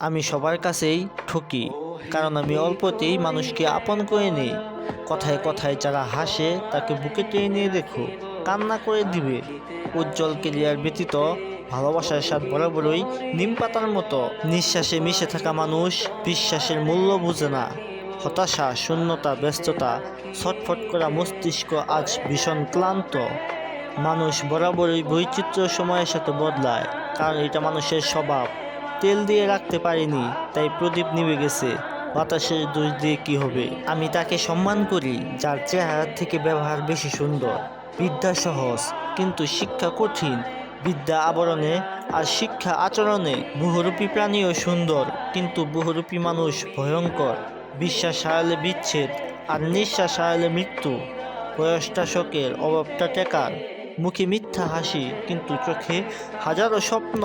আমি সবার কাছেই ঠকি, কারণ আমি অল্পতেই মানুষকে আপন করে নিই। কথায় কথায় যারা হাসে, তাকে বুকে টেনে নিয়ে দেখো, কান্না করে দিবে। উজ্জ্বল কেরিয়ার ব্যতীত ভালোবাসার স্বাদ বরাবরই নিম পাতার মতো। নিঃশ্বাসে মিশে থাকা মানুষ বিশ্বাসের মূল্য বুঝে না। হতাশা, শূন্যতা, ব্যস্ততা, ছটফট করা মস্তিষ্ক আজ ভীষণ ক্লান্ত। মানুষ বরাবরই বৈচিত্র্য সময়ের সাথে বদলায়, কারণ এটা মানুষের স্বভাব। তেল দিয়ে রাখতে পারিনি, তাই প্রদীপ নিভে গেছে। বাতাসের দোষ দিয়ে কি হবে? আমি তাকে সম্মান করি, যার চেহারা থেকে ব্যবহার বেশি সুন্দর। বিদ্যা সহজ, কিন্তু শিক্ষা কঠিন। বিদ্যা আবরণে আর শিক্ষা আচরণে বহুরূপী প্রাণীও সুন্দর, কিন্তু বহুরূপী মানুষ ভয়ঙ্কর। বিশ্বাস হারালে বিচ্ছেদ, আর নিঃশ্বাস হারালে মৃত্যু। বয়সটা শোকের, অভাবটা টেকার। মুখে মিথ্যা হাসি, কিন্তু চোখে হাজারো স্বপ্ন।